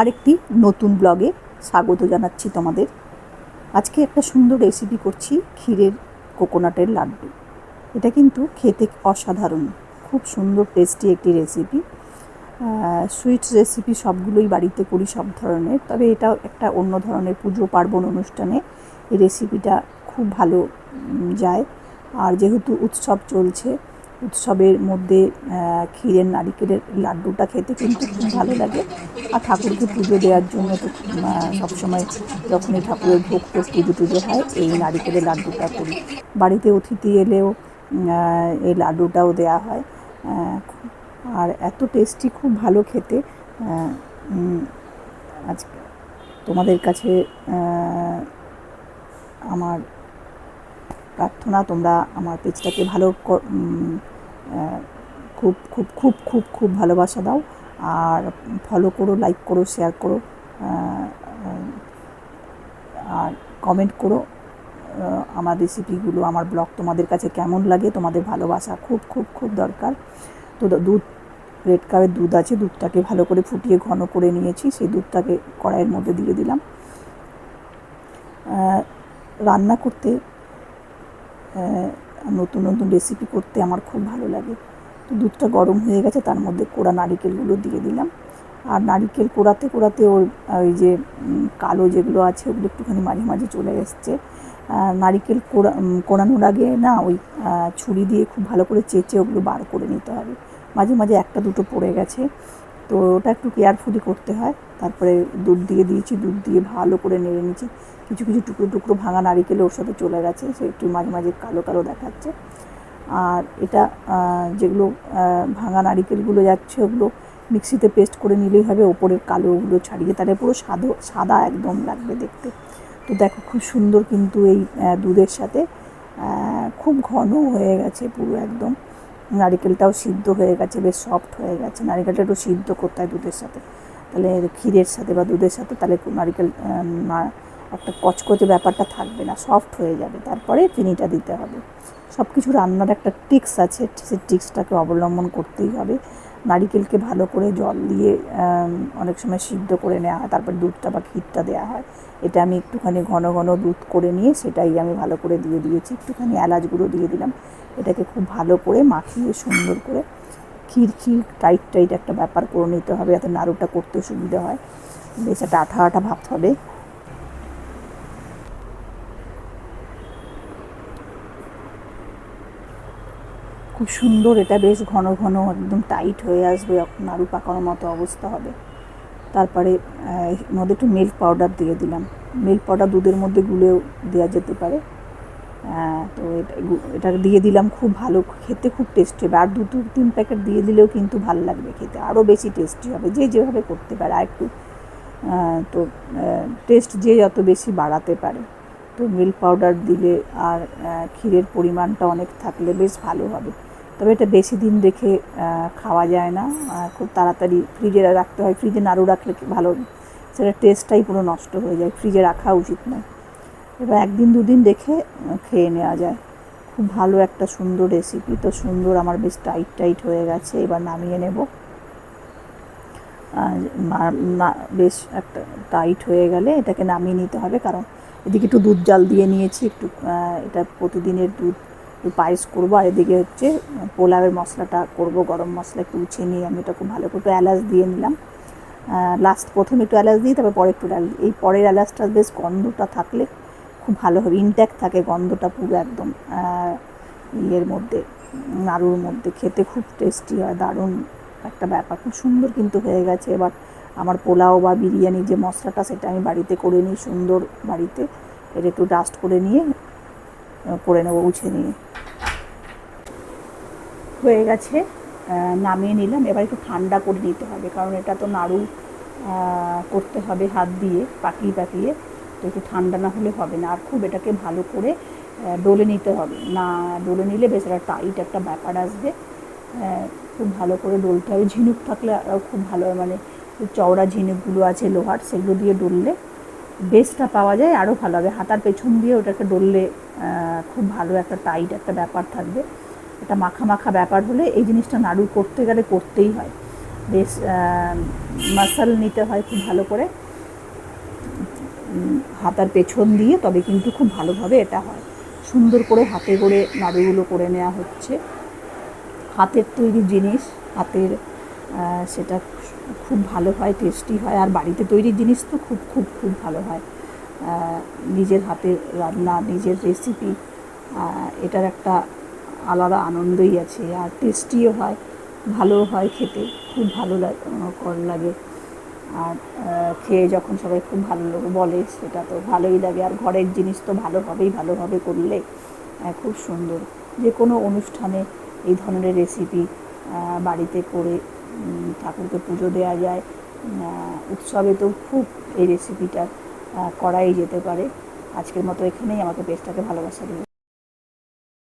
আরেকটি নতুন ব্লগে স্বাগত জানাচ্ছি তোমাদের। আজকে একটা সুন্দর রেসিপি করছি, ক্ষীরের কোকোনাটের লাড্ডু। এটা কিন্তু খেতে অসাধারণ, খুব সুন্দর টেস্টি একটি রেসিপি সুইটস রেসিপি সবগুলোই বাড়িতে করি সব ধরনের, তবে এটা একটা অন্য ধরনের পুজো, পার্বণ অনুষ্ঠানে এই রেসিপিটা খুব ভালো যায়। আর যেহেতু উৎসব চলছে উৎসবের মধ্যে ক্ষীরের, নারিকেলের লাড্ডুটা খেতে কিন্তু খুব ভালো লাগে। আর ঠাকুরকে পুজো দেওয়ার জন্য তো সবসময় যখনই ঠাকুরের ভোগ পুজো টুজো হয়, এই নারিকেলের লাড্ডুটা করি। বাড়িতে অতিথি এলেও এই লাড্ডুটাও দেওয়া হয়। আর এত টেস্টি, খুব ভালো খেতে। আজকে তোমাদের কাছে আমার প্রার্থনা তোমরা আমার পেজটাকে ভালো খুব খুব খুব খুব খুব ভালোবাসা দাও। আর ফলো করো লাইক করো শেয়ার করো আর কমেন্ট করো আমার রেসিপিগুলো আমার ব্লগ তোমাদের কাছে কেমন লাগে, তোমাদের ভালোবাসা খুব খুব খুব দরকার। তো দুধ রেড কাপের দুধ আছে, দুধটাকে ভালো করে ফুটিয়ে ঘন করে নিয়েছি, সেই দুধটাকে কড়াইয়ের মধ্যে দিয়ে দিলাম। রান্না করতে নতুন নতুন রেসিপি করতে আমার খুব ভালো লাগে। তো দুধটা গরম হয়ে গেছে, তার মধ্যে কোড়া নারিকেলগুলো দিয়ে দিলাম। আর নারিকেল কোড়াতে কোড়াতে ওর ওই যে কালো যেগুলো আছে, ওগুলো একটুখানি মাঝে মাঝে চলে এসছে। নারিকেল কোড়া কোড়ানোর আগে না ওই ছুরি দিয়ে খুব ভালো করে চেঁচে ওগুলো বার করে নিতে হবে। মাঝে মাঝে একটা দুটো পড়ে গেছে। তো ওটা একটু কেয়ারফুলি করতে হয়। তারপরে দুধ দিয়ে দিয়েছি, দুধ দিয়ে ভালো করে নেড়ে নিয়েছি। কিছু কিছু টুকরো টুকরো ভাঙা নারিকেল ওর সাথে চলে গেছে, সে একটু মাঝে মাঝে কালো কালো দেখাচ্ছে। আর এটা যেগুলো ভাঙা নারিকেলগুলো যাচ্ছে, ওগুলো মিক্সিতে পেস্ট করে নিলেই হবে। ওপরের কালোগুলো ছাড়িয়ে তাহলে পুরো সাদো, সাদা একদম লাগবে দেখতে। তো দেখো খুব সুন্দর কিন্তু এই দুধের সাথে খুব ঘন হয়ে গেছে পুরো একদম। নারিকেলটাও সিদ্ধ হয়ে গেছে, বেশ সফট হয়ে গেছে। নারিকেলটা একটু সিদ্ধ করতে হয় দুধের সাথে। তাহলে ক্ষীরের সাথে বা দুধের সাথে তাহলে নারিকেল একটা কচকচে ব্যাপারটা থাকবে না সফট হয়ে যাবে। তারপরে চিনিটা দিতে হবে। সব কিছু রান্নার একটা টিক্স আছে সেই টিক্সটাকে অবলম্বন করতেই হবে। নারিকেলকে ভালো করে জল দিয়ে অনেক সময় সিদ্ধ করে নেওয়া হয়, তারপর দুধটা বা ক্ষীরটা দেওয়া হয়। এটা আমি একটুখানি ঘন ঘন দুধ করে নিয়ে সেটাই আমি ভালো করে দিয়ে দিয়েছি, একটুখানি এলাচ গুঁড়ো দিয়ে দিলাম। এটাকে খুব ভালো করে মাখিয়ে সুন্দর করে ক্ষীর ক্ষীর টাইট টাইট একটা ব্যাপার করে নিতে হবে যাতে নাড়ুটা করতে সুবিধা হয়। বেশ একটা আঠা আঠা ভাব হবে। খুব সুন্দর, এটা বেশ ঘন ঘন, একদম টাইট হয়ে আসবে নাড়ু পাকানোর মতো অবস্থা হবে। তারপরে মধ্যে একটু মিল্ক পাউডার দিয়ে দিলাম। মিল্ক পাউডার দুধের মধ্যে গুলেও দেওয়া যেতে পারে। তো এটা দিয়ে দিলাম খুব ভালো, খেতে খুব টেস্টি হবে। আর দু তিন প্যাকেট দিয়ে দিলেও কিন্তু ভালো লাগবে খেতে, আরও বেশি টেস্টি হবে। যে যেভাবে করতে পারে, আর একটু তো টেস্ট যে যত বেশি বাড়াতে পারে। তো মিল্ক পাউডার দিলে আর ক্ষীরের পরিমাণটা অনেক থাকলে বেশ ভালো হবে। তবে এটা বেশি দিন রেখে খাওয়া যায় না। খুব তাড়াতাড়ি ফ্রিজে রাখতে হয়। ফ্রিজে নাড়ু রাখলে ভালো? সেটা টেস্টটাই পুরো নষ্ট হয়ে যায়। ফ্রিজে রাখা উচিত নয়। এবার একদিন, দুদিন রেখে খেয়ে নেওয়া যায়। খুব ভালো একটা সুন্দর রেসিপি তো সুন্দর আমার বেশ টাইট টাইট হয়ে গেছে। এবার নামিয়ে নেব। বেশ একটা টাইট হয়ে গেলে এটাকে নামিয়ে নিতে হবে। কারণ এদিকে একটু দুধ জাল দিয়ে নিয়েছি। একটু এটা প্রতিদিনের দুধ। একটু পায়েস করব আর এদিকে হচ্ছে পোলাওয়ের মশলাটা করব, গরম মশলা একটু উঠিয়ে নিয়ে আমি এটা খুব ভালো করে একটু এলাচ দিয়ে নিলাম। লাস্ট প্রথমে একটু এলাচ দিই, তারপর পরে একটু এলাচ এই পরের এলাচটা বেশ গন্ধটা থাকলে খুব ভালো হবে ইনট্যাক্ট থাকে গন্ধটা পুরো একদম ইয়ের মধ্যে, নাড়ুর মধ্যে। খেতে খুব টেস্টি হয়, দারুণ একটা ব্যাপার। খুব সুন্দর কিন্তু হয়ে গেছে। এবার আমার পোলাও বা বিরিয়ানি যে মশলাটা, সেটা আমি বাড়িতে করে নিই, সুন্দর বাড়িতে। এটা একটু ডাস্ট করে নিয়ে করে নেব উছে নিয়ে। হয়ে গেছে নামিয়ে নিলাম। এবার একটু ঠান্ডা করে নিতে হবে, কারণ এটা তো নাড়ু করতে হবে হাত দিয়ে, পাকিয়ে পাকিয়ে। তো একটু ঠান্ডা না হলে হবে না। আর খুব এটাকে ভালো করে ডলে নিতে হবে। না ডলে নিলে বেশ একটা টাইট একটা ব্যাপার আসবে। খুব ভালো করে ডলতে হবে। ঝিনুক থাকলে আরও খুব ভালো মানে চওড়া ঝিনুকগুলো আছে লোহার, সেগুলো দিয়ে ডললে বেসটা পাওয়া যায়। আরও ভালো হবে। হাতার পেছন দিয়ে ওটাকে ডললে খুব ভালো একটা টাইট একটা ব্যাপার থাকবে। এটা মাখা মাখা ব্যাপার হলে এই জিনিসটা নাড়ু করতে গেলে করতেই হয়। বেশ মাসাল নিতে হয় খুব ভালো করে। হাতার পেছন দিয়ে, তবে কিন্তু খুব ভালোভাবে এটা হয়। সুন্দর করে হাতে করে নাড়ুগুলো করে নেওয়া হচ্ছে। হাতের তৈরি জিনিস, হাতের সেটা খুব ভালো হয়, টেস্টি হয়। আর বাড়িতে তৈরি জিনিস তো খুব খুব খুব ভালো হয়। নিজের হাতের রান্না, নিজের রেসিপি এটার একটা আলাদা আনন্দই আছে আর টেস্টিও হয় ভালো হয় খেতে, খুব ভালো লাগে লাগে। আর খেয়ে যখন সবাই খুব ভালো বলে, সেটা তো ভালোই লাগে। আর ঘরের জিনিস তো ভালোভাবেই, ভালোভাবে করলে খুব সুন্দর। যে কোনো অনুষ্ঠানে এই ধরনের রেসিপি বাড়িতে করে ঠাকুরকে পুজো দেওয়া যায় উৎসবে তো খুব এই রেসিপিটা করাই যেতে পারে। আজকের মতো এখানেই। আমাকে পেজটাকে ভালোবাসা দিও।